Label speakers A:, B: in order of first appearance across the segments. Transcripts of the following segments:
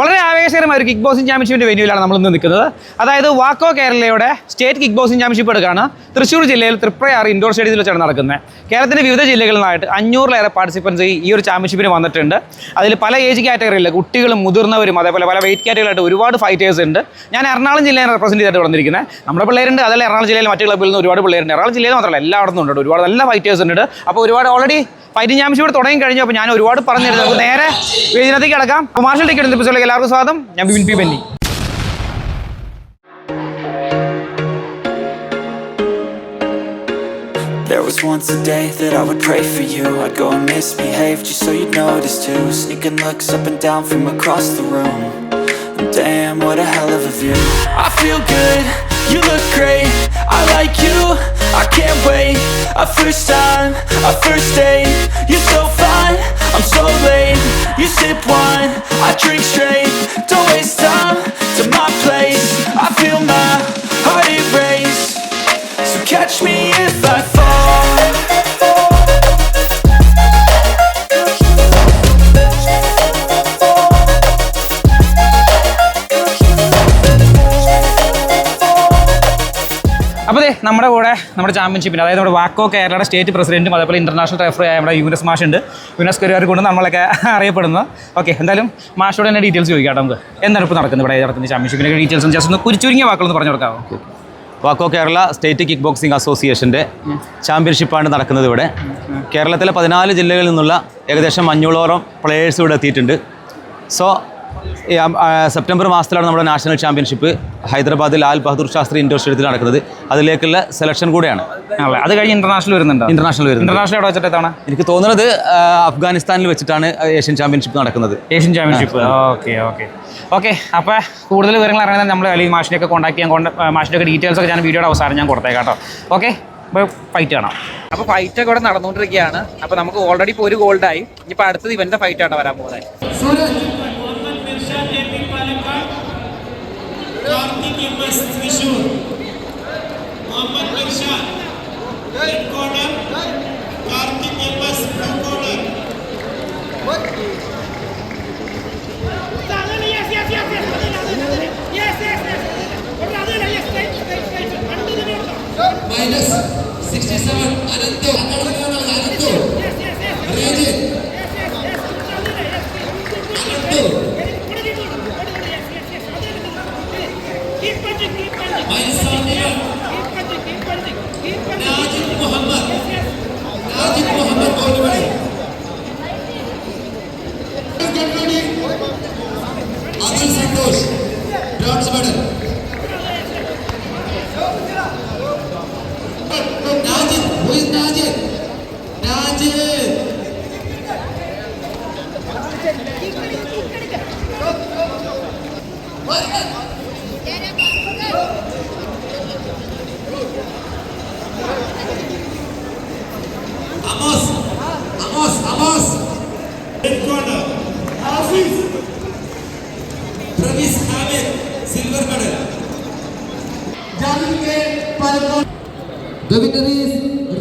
A: വളരെ ആവേശകരമായ ഒരു കിക്ക് ബോക്സിംഗ് ചാമ്പ്യൻഷിപ്പിന്റെ വെന്യൂവിലാണ് നമ്മൾ ഇന്ന് നിൽക്കുന്നത്. അതായത് വാക്കോ കേരളയുടെ സ്റ്റേറ്റ് കിക്ക് ബോക്സിംഗ് ചാമ്പ്യൻഷിപ്പ് എടുക്കുകയാണ് തൃശ്ശൂർ ജില്ലയിൽ തൃപ്രയാർ ഇൻഡോർ സ്റ്റേഡിയത്തിൽ വെച്ചാണ് നടക്കുന്നത്. കേരളത്തിന്റെ വിവിധ ജില്ലകളിൽ അഞ്ഞൂറിലേറെ പാർട്ടിസിപ്പൻസ് ഈ ഒരു ചാമ്പ്യൻഷിപ്പിന് വന്നിട്ടുണ്ട്. അതിൽ പല ഏജ് കാറ്റഗറിയിൽ കുട്ടികളും മുതിർന്നവരും അതേപോലെ പല വെയിറ്റ് കാറ്റഗറിയിലായിട്ട് ഒരുപാട് ഫൈറ്റേഴ്സ് ഉണ്ട്. ഞാൻ എറണാകുളം ജില്ലയെ റെപ്രസെന്റ് ചെയ്തിട്ട് വന്നിരിക്കുന്നത്. നമ്മുടെ പിള്ളേരുണ്ട്. അതല്ല എറണാകുളം ജില്ലയിൽ മറ്റു ക്ലബ്ബിൽ നിന്ന് ഒരുപാട് പിള്ളേരുണ്ട്. എറണാകുളം ജില്ലയിൽ മാത്രമല്ല എല്ലായിടത്തും ഉണ്ട് ഒരുപാട് നല്ല ഫൈറ്റേഴ്സ് ഉണ്ട്. അപ്പോൾ ഒരുപാട് ഓൾറെഡി ചാമ്പ്യൻഷിപ്പ് ഇവിടെ തുടങ്ങി കഴിഞ്ഞു അപ്പോൾ ഞാൻ ഒരുപാട് പറഞ്ഞിരുന്നു നമുക്ക് നേരെ വേദിനത്തേക്ക് കിടക്കാം മാർഷൽ ടിക്കറ്റ് എപ്പിസോഡിലേക്ക് എല്ലാവർക്കും സ്വാഗതം ഞാൻ bin P Benny
B: There was once a day that I would pray for you I'd go and misbehave just so you'd notice too Sneaking looks up and down from across the room And Damn, what a hell of a view I feel good, you look great I like you, I can't wait A first time,
A: നമ്മുടെ കൂടെ നമ്മുടെ ചാമ്പ്യൻഷിപ്പിന് അതായത് നമ്മുടെ വാക്കോ കേരളയുടെ state പ്രസിഡന്റും അതേപോലെ international referee ആയ നമ്മുടെ യൂനസ് മാഷ് ഉണ്ട്. യൂനസ് കരിയർ കൊണ്ട് നമ്മളൊക്കെ അറിയപ്പെടുന്നത് ഓക്കെ എന്തായാലും മാഷോട് തന്നെ ഡീറ്റെയിൽസ് ചോദിക്കാം നമുക്ക്. എന്താണ് ഇപ്പോൾ നടക്കുന്നത് ഇവിടെ നടക്കുന്ന ചാമ്പ്യൻഷിപ്പിന്റെ ഡീറ്റെയിൽസ് ജസ്റ്റ് ഒന്ന് കുരിച്ചുരുങ്ങിയ വാക്കുകളൊന്ന് പറഞ്ഞു കൊടുക്കാമോ
C: വാക്കോ കേരള സ്റ്റേറ്റ് കിക്ക് ബോക്സിംഗ് അസോസിയേഷന്റെ ചാമ്പ്യൻഷിപ്പാണ് നടക്കുന്നത് ഇവിടെ. കേരളത്തിലെ പതിനാല് ജില്ലകളിൽ നിന്നുള്ള ഏകദേശം അഞ്ഞൂറോളം പ്ലേയേഴ്സ് ഇവിടെ എത്തിയിട്ടുണ്ട്. സോ സെപ്റ്റംബർ മാസത്തിലാണ് നമ്മുടെ നാഷണൽ ചാമ്പ്യൻഷിപ്പ് ഹൈദരാബാദിൽ ലാൽ ബഹദൂർ ശാസ്ത്രി ഇൻഡോർ സ്റ്റേഡിയത്തിൽ നടക്കുന്നത്. അതിലേക്കുള്ള സെലക്ഷൻ കൂടെയാണ്.
A: അത് കഴിഞ്ഞ് ഇന്റർനാഷണൽ വരുന്നുണ്ട്?
C: ഇന്റർനാഷണൽ വരുന്നത്
A: ഇന്റർനാഷണൽ എവിടെ വെച്ചിട്ടാണ്
C: എനിക്ക് തോന്നുന്നത് അഫ്ഗാനിസ്ഥാനിൽ വെച്ചിട്ടാണ് ഏഷ്യൻ ചാമ്പ്യൻഷിപ്പ് നടക്കുന്നത്.
A: Asian championship. Okay okay. Okay അപ്പോൾ കൂടുതൽ വിവരങ്ങൾ അറിയാൻ നമ്മൾ അല്ലെങ്കിൽ മാഷിനെയൊക്കെ കോൺടാക്ട് ചെയ്യാൻ മാഷിന്റെ മാഷിന്റെ ഒക്കെ ഡീറ്റെയിൽസ് ഒക്കെ ഞാൻ വീഡിയോയുടെ അവസാനം ഞാൻ കൊടുത്തേക്കാം കേട്ടോ. ഓക്കെ അപ്പോൾ ഫൈറ്റ് കാണാം. അപ്പോൾ ഫൈറ്റ് ഒക്കെ ഇവിടെ നടന്നുകൊണ്ടിരിക്കുകയാണ്. അപ്പോൾ നമുക്ക് ഓൾറെഡി ഇപ്പോൾ ഒരു ഗോൾഡായി ഇനിയിപ്പോൾ അടുത്തത് ഇവന്റെ ഫൈറ്റാണ് വരാൻ പോകുന്നത്.
D: मोहम्मद की मस्त किशोर मोहम्मद बख्शा रेड कॉर्नर कार्तिक के पास blue corner
E: minus 67
F: Ananto. Ananto Ananto Rajit. Santosh, bronze medal. Najid, who is Najid? Najid. Amos, Amos, Amos.
D: Headquarter, Hafiz. Travis
F: Hamid silver medal जंग के पलकों द विनर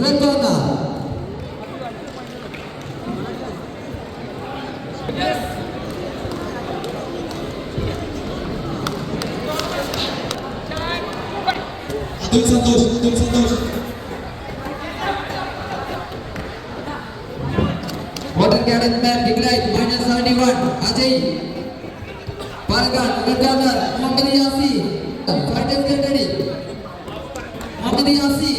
F: रतोना तुम संतोष तुम संतोष Water cannon man declined minus 71 Ajay. Bargan Redagar Muhammad Yasi Guidance Kendari Muhammad Yasi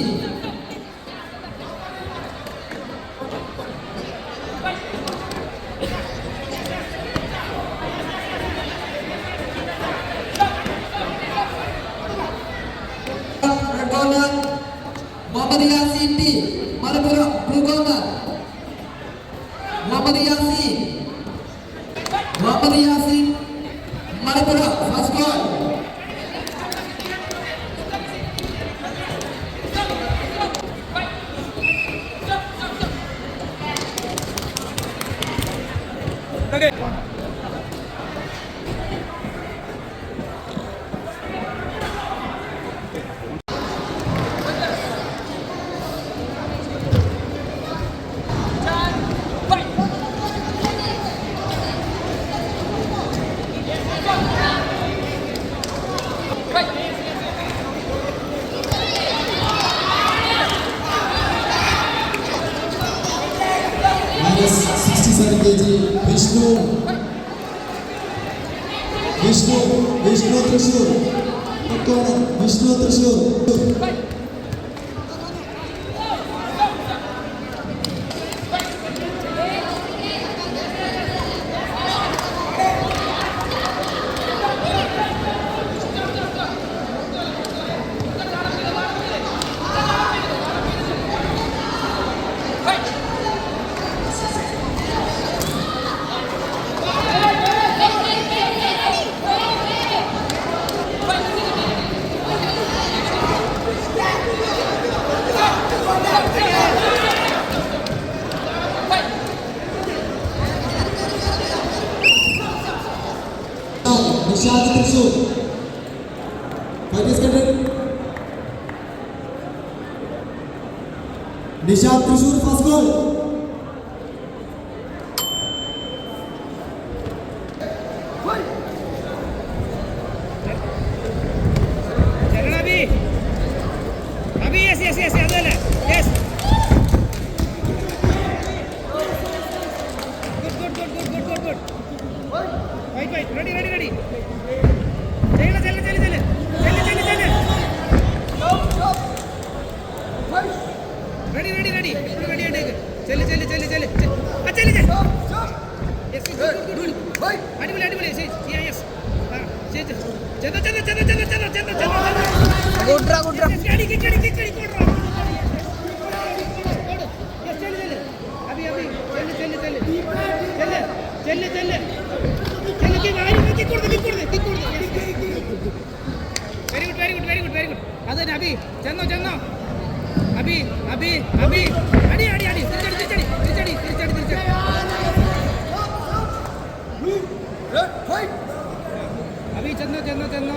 F: Redagar Muhammad Yasi T
A: Malapuram Yasi ではい。विष्णु Vishnu Vishnu त्रिशूल विष्णु त्रिशूल Nishad Thrissur first গোল ചെന്ന് ചെന്ന് ഗുഡ്ര ഗുഡ്ര കിച്ചടി കിച്ചടി കിച്ചടി കൊട്ര ചെല്ല് ചെല്ല് ചെല്ല് വാരി കൊടുത്ത് കിക്ക് കൊടുത്ത് very good very good very good very good അതന്നെ അബി ചെന്നോ ചെന്നോ അബി അബി അടി അടി അടി തിരിച്ചടി തിരിച്ചടി തിരിച്ചടി തിരിച്ചടി തിരിച്ചടി अभी चंदो चंदो चंदो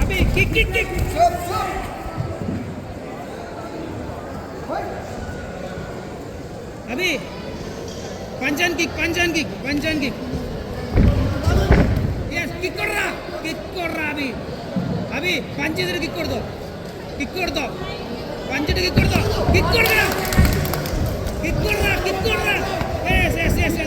A: अभी किक किक किक अभी punch and kick punch and kick punch and kick yes kick कर रहा किक कर रहा अभी अभी पंच इधर किक कर दो किक कर दो पंच किक कर दो किक कर रहा किक कर रहा किक कर रहा Esse, esse, esse.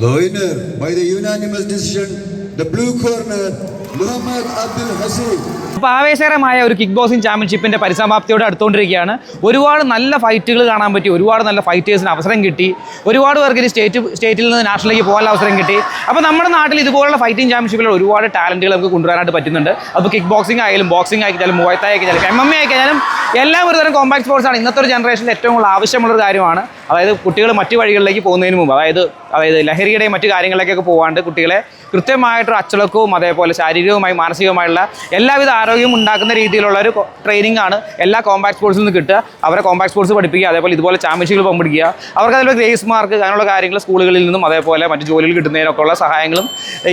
G: The winner by the unanimous decision, the blue corner, Muhammad Abdul Hasib.
H: അപ്പോൾ ആവേശകരമായ ഒരു കിക്ക് ബോക്സിംഗ് ചാമ്പ്യൻഷിപ്പിന്റെ പരിസമാപ്തിയോട് അടുത്തുകൊണ്ടിരിക്കുകയാണ്. ഒരുപാട് നല്ല ഫൈറ്റുകൾ കാണാൻ പറ്റി. ഒരുപാട് നല്ല ഫൈറ്റേഴ്സിന് അവസരം കിട്ടി. ഒരുപാട് പേർക്ക് സ്റ്റേറ്റ് സ്റ്റേറ്റിൽ നിന്ന് നാഷണലിലേക്ക് പോകാനുള്ള അവസരം കിട്ടി. അപ്പോൾ നമ്മുടെ നാട്ടിൽ ഇതുപോലുള്ള ഫൈറ്റിംഗ് ചാമ്പ്യൻഷിപ്പിൽ ഒരുപാട് ടാലന്റുകൾ നമുക്ക് കൊണ്ടുവരാനായിട്ട് പറ്റുന്നുണ്ട്. അപ്പോൾ കിക്ക് ബോക്സിംഗ് ആയാലും ബോക്സിംഗ് ആയിക്കാലും മുഴത്തായി ആയിക്കാലും എം എം എ ആയിക്കാലും എല്ലാം ഒരു തരം കോമ്പാക്ട് സ്പോർട്സ് ആണ്. ഇന്നത്തെ ഒരു ജനറേഷനിൽ ഏറ്റവും കൂടുതൽ ആവശ്യമുള്ള ഒരു കാര്യമാണ്.
A: അതായത് കുട്ടികൾ മറ്റു വഴികളിലേക്ക് പോകുന്നതിന് മുമ്പ് അതായത് അതായത് ലഹരിയുടെയും മറ്റു കാര്യങ്ങളിലേക്കൊക്കെ പോകാണ്ട് കുട്ടികളെ കൃത്യമായിട്ടൊരു അച്ചടക്കവും അതേപോലെ ശാരീരികവുമായി മാനസികവുമായുള്ള എല്ലാവിധ ആരോഗ്യവും ഉണ്ടാക്കുന്ന രീതിയിലുള്ള ഒരു ട്രെയിനിങ് ആണ് എല്ലാ കോമ്പാക്ട് സ്പോർട്സിൽ നിന്ന് കിട്ടുക. അവരെ കോമ്പാക്ട് സ്പോർട്സ് പഠിപ്പിക്കുക അതേപോലെ ഇതുപോലെ ചാമ്പ്യൻഷിപ്പിൽ പങ്കെടുക്കുക അവർക്ക് അതിലുള്ള ഗ്രേസ് മാർക്ക് അങ്ങനെയുള്ള കാര്യങ്ങൾ സ്കൂളുകളിൽ നിന്നും അതേപോലെ മറ്റു ജോലിയിൽ കിട്ടുന്നതിനൊക്കെ ഉള്ള സഹായങ്ങളും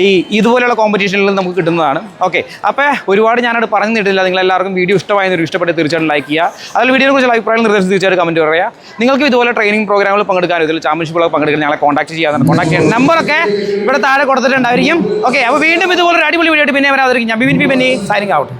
A: ഈ ഇതുപോലെയുള്ള കോമ്പറ്റീഷനിൽ നമുക്ക് കിട്ടുന്നതാണ്. ഓക്കെ അപ്പോൾ ഒരുപാട് ഞാനവിടെ പറഞ്ഞു തന്നിട്ടില്ല. നിങ്ങൾ എല്ലാവർക്കും വീഡിയോ ഇഷ്ടമായെന്നൊരു ഇഷ്ടപ്പെട്ട് തീർച്ചയായിട്ടും ലൈക്ക് ചെയ്യുക. അതിൽ വീഡിയോ കുറിച്ച് അഭിപ്രായം നിർദ്ദേശം തീർച്ചയായിട്ടും കമന്റ് പറയുക. നിങ്ങൾക്ക് ഇതുപോലെ ട്രെയിനിങ് പ്രോഗ്രാമുകൾ പങ്കെടുക്കാൻ ഇതിൽ ചാമ്പ്യൻഷിപ്പുകൾ പങ്കെടുക്കാൻ ഞങ്ങളെ കോൺടാക്ട് ചെയ്യാൻ കോൺടാക്ട് ചെയ്യാൻ നമ്പറൊക്കെ ഇവിടെ താഴെ കൊടുത്തിട്ടുണ്ടായിരിക്കും. ഓക്കെ അപ്പോൾ വീണ്ടും ഇതുപോലെ ഒരു അടിപൊളി വീഡിയോ ആയിട്ട് പിന്നെ വരാതിരിക്കും. ഞാൻ Bibin P Benny signing out